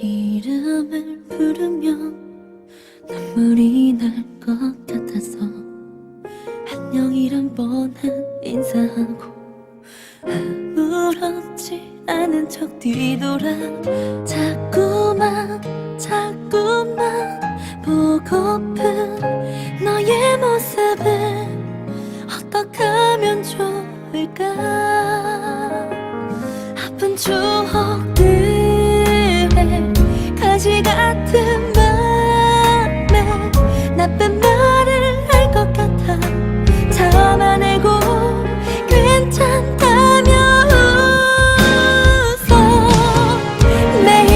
이름을 부르면 눈물이 날 것 같아서 안녕이란 뻔한 인사하고 아무렇지 않은 척 뒤돌아 자꾸만 자꾸만 보고픈 너의 모습을 어떻게 하면 좋을까? 아픈 추 가시 같은 맘에 나쁜 말을 할 것 같아. 참아내고 괜찮다며 웃어 매일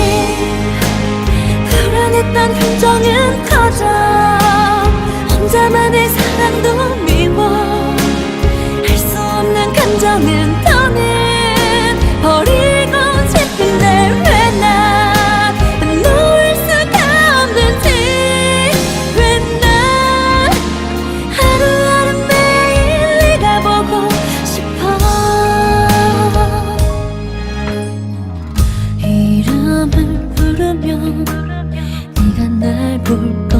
불안했던 감정은 커져. 혼자만의 사랑도 네가 날볼